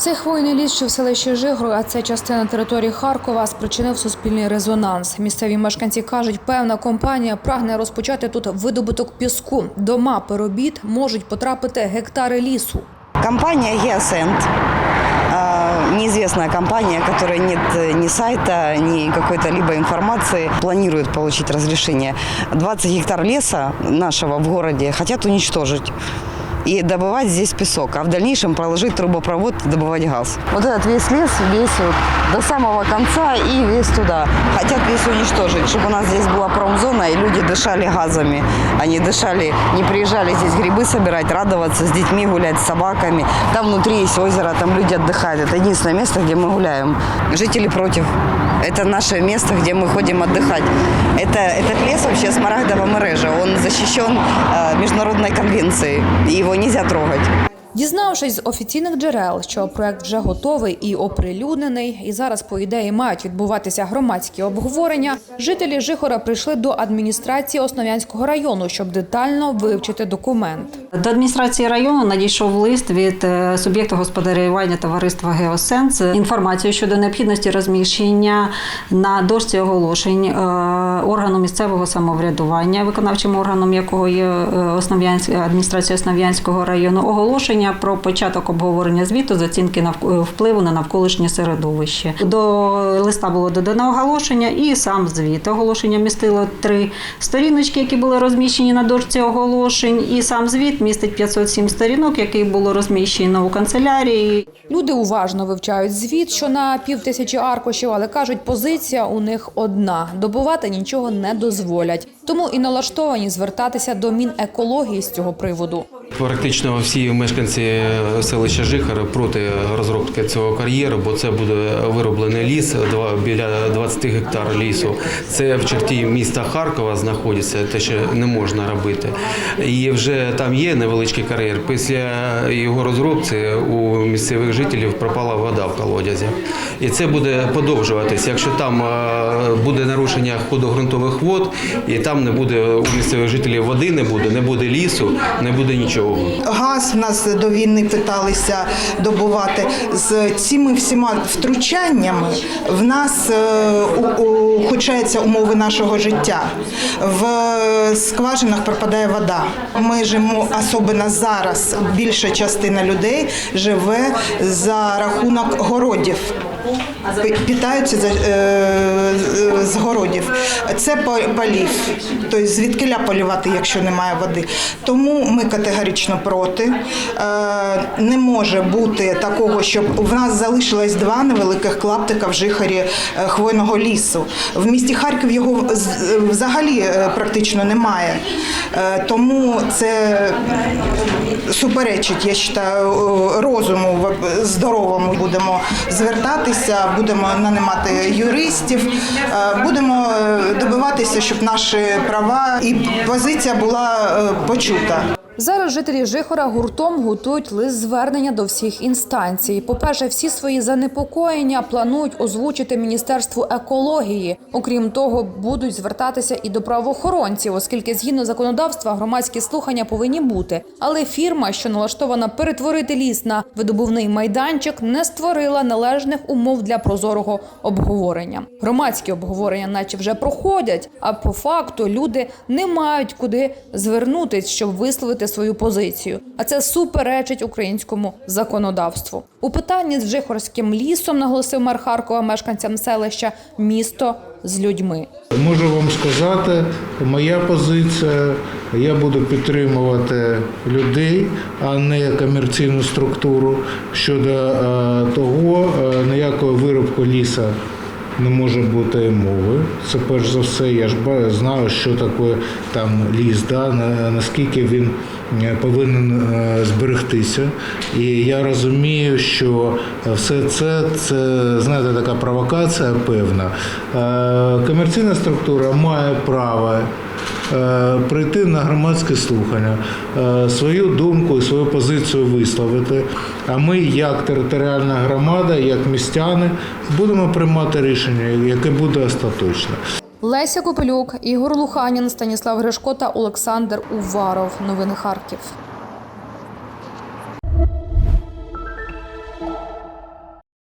Цей хвойний ліс, що в селищі Жигро, а це частина території Харкова, спричинив суспільний резонанс. Місцеві мешканці кажуть, певна компанія прагне розпочати тут видобуток піску. До мапи робіт можуть потрапити гектари лісу. Компания «Геосент». Неизвестная компания, которая нет ни сайта, ни какой-то либо информации, планирует получить разрешение. 20 гектар леса нашего в городе хотят уничтожить и добывать здесь песок, а в дальнейшем проложить трубопровод и добывать газ. Вот этот весь лес, весь вот до самого конца и весь туда. Хотят весь уничтожить, чтобы у нас здесь была промзона, и люди дышали газами. Они дышали, не приезжали здесь грибы собирать, радоваться, с детьми гулять, с собаками. Там внутри есть озеро, там люди отдыхают. Это единственное место, где мы гуляем. Жители против. Это наше место, где мы ходим отдыхать. Это, этот лес вообще смарагдова мережа. Он защищен э, международной конвенцией. И его нельзя трогать. Дізнавшись з офіційних джерел, що проект вже готовий і оприлюднений, і зараз, по ідеї, мають відбуватися громадські обговорення, жителі Жихора прийшли до адміністрації Основ'янського району, щоб детально вивчити документ. До адміністрації району надійшов лист від е, суб'єкту господарювання товариства Геосенс з інформацією щодо необхідності розміщення на дошці оголошень е, органу місцевого самоврядування, виконавчим органом якого є е, адміністрація Основ'янського району, оголошення про початок обговорення звіту з оцінки впливу на навколишнє середовище. До листа було додано оголошення і сам звіт. Оголошення містило три сторіночки, які були розміщені на дошці оголошень, і сам звіт містить 507 сторінок, які було розміщено у канцелярії. Люди уважно вивчають звіт, що на півтисячі аркушів, але кажуть, позиція у них одна: добувати нічого не дозволять. Тому і налаштовані звертатися до Мінекології з цього приводу. Практично всі мешканці селища Жихар проти розробки цього кар'єру, бо це буде вироблений ліс біля 20 гектар лісу. Це в черті міста Харкова знаходиться, те, що не можна робити. І вже там є невеличкий кар'єр. Після його розробки у місцевих жителів пропала вода в колодязях. І це буде подовжуватись. Якщо там е, буде нарушення ходу ґрунтових вод, і там не буде у місцевих жителів води, не буде, не буде лісу, не буде нічого. Газ в нас до війни питалися добувати. З цими всіма втручаннями в нас е, ухудшаються умови нашого життя. В скважинах пропадає вода. Ми живемо, особливо зараз, більша частина людей живе за рахунок городів. Питаються за, е, з- городів. Це по- полів. Тобто звідкиля полювати, якщо немає води. Тому ми категорично проти. Е, Не може бути такого, щоб в нас залишилось два невеликих клаптика в жихарі е, хвойного лісу. В місті Харків його взагалі е, практично немає. Тому це суперечить, я вважаю, розуму здоровому. Будемо звертатися, будемо нанимати юристів, будемо добиватися, щоб наші права і позиція була е, почута. Зараз жителі Жихора гуртом готують лист звернення до всіх інстанцій. По-перше, всі свої занепокоєння планують озвучити Міністерству екології. Окрім того, будуть звертатися і до правоохоронців, оскільки згідно законодавства громадські слухання повинні бути. Але фірма, що налаштована перетворити ліс на видобувний майданчик, не створила належних умов для прозорого обговорення. Громадські обговорення, наче вже проходять, а по факту люди не мають куди звернутись, щоб висловити свою позицію. А це суперечить українському законодавству. У питанні з Жихорським лісом наголосив мер Харкова мешканцям селища місто з людьми. Можу вам сказати, моя позиція, я буду підтримувати людей, а не комерційну структуру. Щодо е, того, е, ніякого виробку ліса не може бути мови. Це перш за все, я ж знаю, що таке там ліс, да, наскільки він е, повинен е, зберегтися. І я розумію, що все це, це знаєте, така провокація певна. Е, Комерційна структура має право прийти на громадське слухання, е, свою думку і свою позицію висловити. А ми, як територіальна громада, як містяни, будемо приймати рішення, яке буде остаточне. Леся Копелюк, Ігор Луханін, Станіслав Гришко та Олександр Уваров. Новини Харків.